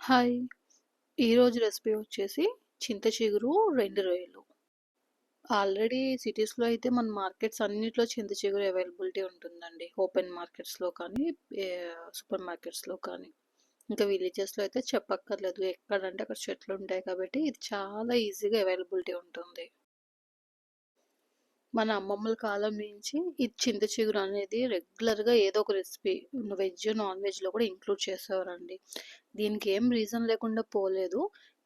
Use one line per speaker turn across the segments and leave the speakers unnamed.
Hi! ఈరోజు recipe వచ్చేసి చింత చిగురు, రెండు రొయ్యలు. ఆల్రెడీ సిటీస్‌లో అయితే మన మార్కెట్స్ అన్నింటిలో చింత చిగురు అవైలబిలిటీ ఉంటుందండి. ఓపెన్ మార్కెట్స్‌లో కానీ, సూపర్ మార్కెట్స్‌లో కానీ. ఇంకా విలేజెస్‌లో అయితే చెప్పక్కర్లేదు. ఎక్కడంటే అక్కడ చెట్లు ఉంటాయి కాబట్టి ఇది చాలా ఈజీగా అవైలబిలిటీ ఉంటుంది. మన అమ్మమ్మల కాలం నుంచి ఈ చింత చిగురు అనేది రెగ్యులర్‌గా ఏదో ఒక రెసిపీ వెజ్, నాన్ వెజ్‌లో కూడా ఇంక్లూడ్ చేసేవారండి. దీనికి ఏం రీజన్ లేకుండా పోలేదు.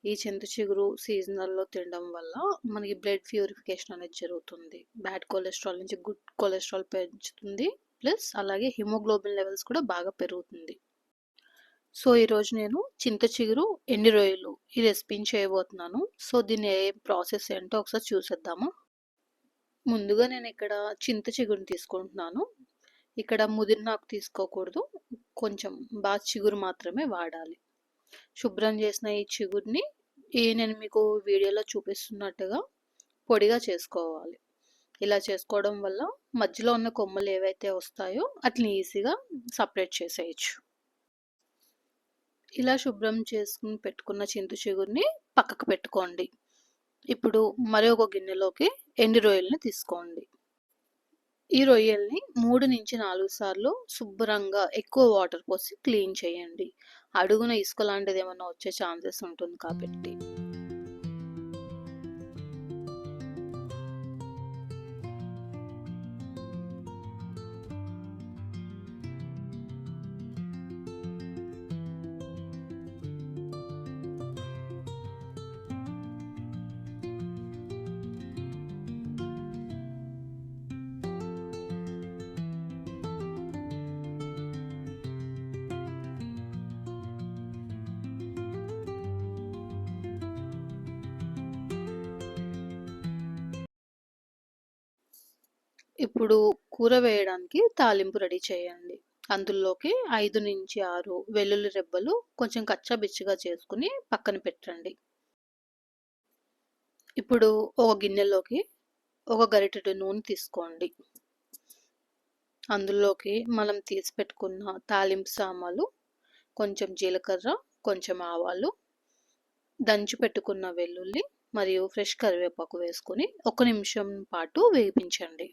ఈ చింత చిగురు సీజనల్‌లో తినడం వల్ల మనకి బ్లడ్ ప్యూరిఫికేషన్ అనేది జరుగుతుంది. బ్యాడ్ కొలెస్ట్రాల్ నుంచి గుడ్ కొలెస్ట్రాల్ పెంచుతుంది. ప్లస్ అలాగే హిమోగ్లోబిన్ లెవెల్స్ కూడా బాగా పెరుగుతుంది. సో, ఈరోజు నేను చింత చిగురు, ఎండు రొయ్యలు ఈ రెసిపీని చేయబోతున్నాను. సో, దీని ఏ ప్రాసెస్ ఏంటో ఒకసారి చూసేద్దామా? ముందుగా నేను ఇక్కడ చింత చిగురుని తీసుకుంటున్నాను. ఇక్కడ ముదిరినాకు తీసుకోకూడదు. కొంచెం బాగా చిగురు మాత్రమే వాడాలి. శుభ్రం చేసిన ఈ చిగురిని ఈ నేను మీకు వీడియోలో చూపిస్తున్నట్టుగా పొడిగా చేసుకోవాలి. ఇలా చేసుకోవడం వల్ల మధ్యలో ఉన్న కొమ్మలు ఏవైతే వస్తాయో అట్ని ఈజీగా సపరేట్ చేసేయచ్చు ఇలా శుభ్రం చేసుకుని పెట్టుకున్న చింత చిగురిని పక్కకు పెట్టుకోండి. ఇప్పుడు మరొక గిన్నెలోకి ఎండు రొయ్యల్ని తీసుకోండి. ఈ రొయ్యల్ని 3-4 సార్లు శుభ్రంగా ఎక్కువ వాటర్ పోసి క్లీన్ చేయండి. అడుగున ఇసుక లాంటిది ఏమైనా వచ్చే ఛాన్సెస్ ఉంటుంది కాబట్టి. ఇప్పుడు కూర వేయడానికి తాలింపు రెడీ చేయండి. అందులోకి 5-6 వెల్లుల్లి రెబ్బలు కొంచెం కచ్చా బిచ్చిగా పక్కన పెట్టండి. ఇప్పుడు ఒక గిన్నెలోకి ఒక గరిటెడు నూనె తీసుకోండి. అందులోకి మనం తీసి పెట్టుకున్న తాలింపు సామాలు, కొంచెం జీలకర్ర, కొంచెం ఆవాలు, దంచి పెట్టుకున్న వెల్లుల్లి మరియు ఫ్రెష్ కరివేపాకు వేసుకుని ఒక నిమిషం పాటు వేపించండి.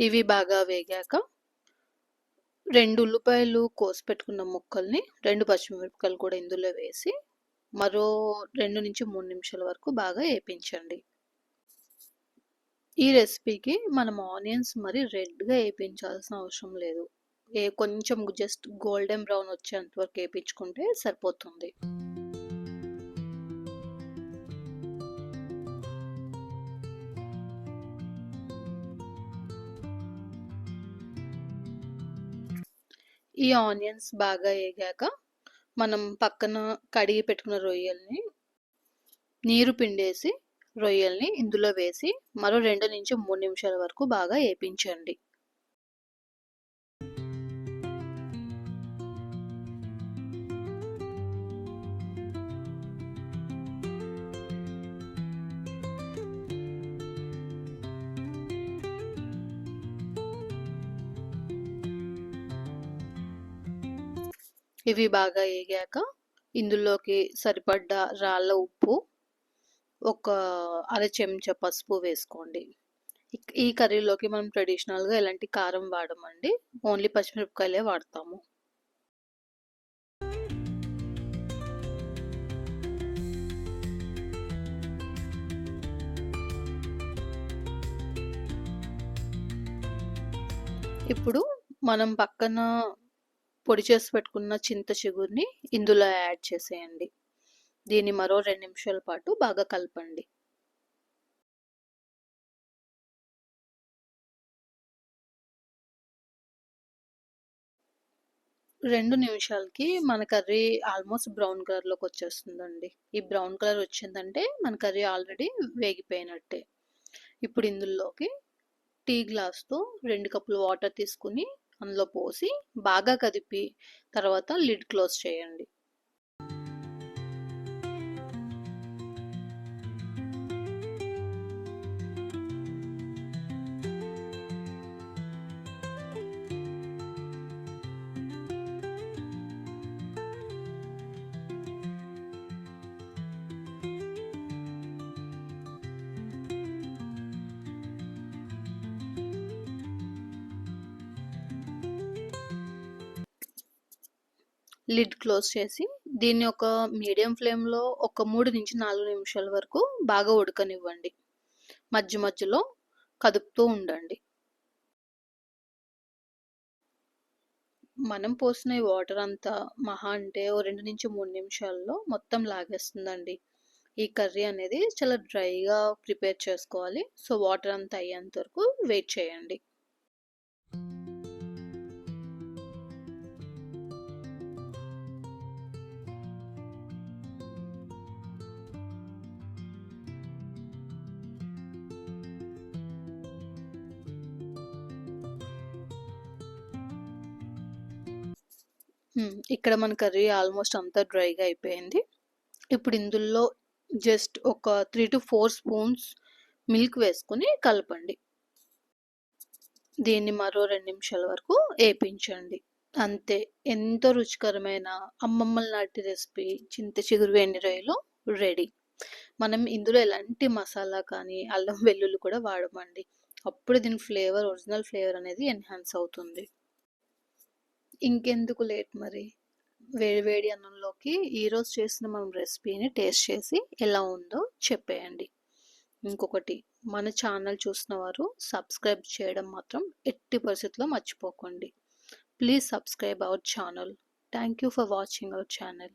ఇవి బాగా వేగాక రెండు ఉల్లిపాయలు కోసి పెట్టుకున్న ముక్కల్ని, రెండు పచ్చిమిరపకాయలు కూడా ఇందులో వేసి మరో 2-3 నిమిషాల వరకు బాగా వేపించండి ఈ రెసిపీకి మనం ఆనియన్స్ మరి రెడ్‌గా వేపించాల్సిన అవసరం లేదు. ఏ కొంచెం జస్ట్ గోల్డెన్ బ్రౌన్ వచ్చేంత వరకు వేయించుకుంటే సరిపోతుంది. ఈ ఆనియన్స్ బాగా వేగాక మనం పక్కన కడిగి పెట్టుకున్న రొయ్యల్ని నీరు పిండేసి రొయ్యల్ని ఇందులో వేసి మరో 2-3 నిమిషాల వరకు బాగా వేపించండి ఇవి బాగా ఏగాక ఇందులోకి సరిపడ్డ రాళ్ళ ఉప్పు, ఒక అర చెంచా పసుపు వేసుకోండి. ఈ కర్రీలోకి మనం ట్రెడిషనల్‌గా ఎలాంటి కారం వాడమండి. ఓన్లీ పచ్చిమిరపకాయలే వాడతాము. ఇప్పుడు మనం పక్కన పొడి చేసి పెట్టుకున్న చింత చిగురిని ఇందులో యాడ్ చేసేయండి. దీన్ని మరో రెండు నిమిషాల పాటు బాగా కలపండి. రెండు నిమిషాలకి మన కర్రీ ఆల్మోస్ట్ బ్రౌన్ కలర్‌లోకి వచ్చేస్తుందండి. ఈ బ్రౌన్ కలర్ వచ్చిందంటే మన కర్రీ ఆల్రెడీ వేగిపోయినట్టే. ఇప్పుడు ఇందులోకి టీ గ్లాస్‌తో రెండు కప్పులు వాటర్ తీసుకొని అందులో పోసి బాగా కదిపి తర్వాత లిడ్ క్లోజ్ చేయండి లిడ్ క్లోజ్ చేసి దీన్ని ఒక మీడియం ఫ్లేమ్‌లో ఒక 3-4 నిమిషాల వరకు బాగా ఉడకనివ్వండి. మధ్య మధ్యలో కదుపుతూ ఉండండి. మనం పోసిన ఈ వాటర్ అంతా మహా అంటే ఓ 2-3 నిమిషాల్లో మొత్తం లాగేస్తుందండి. ఈ కర్రీ అనేది చాలా డ్రైగా ప్రిపేర్ చేసుకోవాలి. సో, వాటర్ అంతా అయ్యేంత వరకు వెయిట్ చేయండి. ఇక్కడ మన కర్రీ ఆల్మోస్ట్ అంతా డ్రైగా అయిపోయింది. ఇప్పుడు ఇందులో జస్ట్ ఒక 3-4 స్పూన్స్ మిల్క్ వేసుకొని కలపండి. దీన్ని మరో రెండు నిమిషాల వరకు వేపించండి అంతే ఎంతో రుచికరమైన అమ్మమ్మల నాటి రెసిపీ చింత చిగురు వెండి రొయ్యలు రెడీ. మనం ఇందులో ఎలాంటి మసాలా కానీ, అల్లం వెల్లుల్లి కూడా వాడమండి. అప్పుడు దీని ఫ్లేవర్ ఒరిజినల్ ఫ్లేవర్ అనేది ఎన్హాన్స్ అవుతుంది. ఇంకెందుకు లేట్ మరి వేడి వేడి అన్నంలోకి ఈరోజు చేసిన మనం రెసిపీని టేస్ట్ చేసి ఎలా ఉందో చెప్పేయండి. ఇంకొకటి మన ఛానల్ చూసిన వారు సబ్స్క్రైబ్ చేయడం మాత్రం ఎట్టి పరిస్థితిలో మర్చిపోకండి. Please subscribe our channel. Thank you for watching our channel.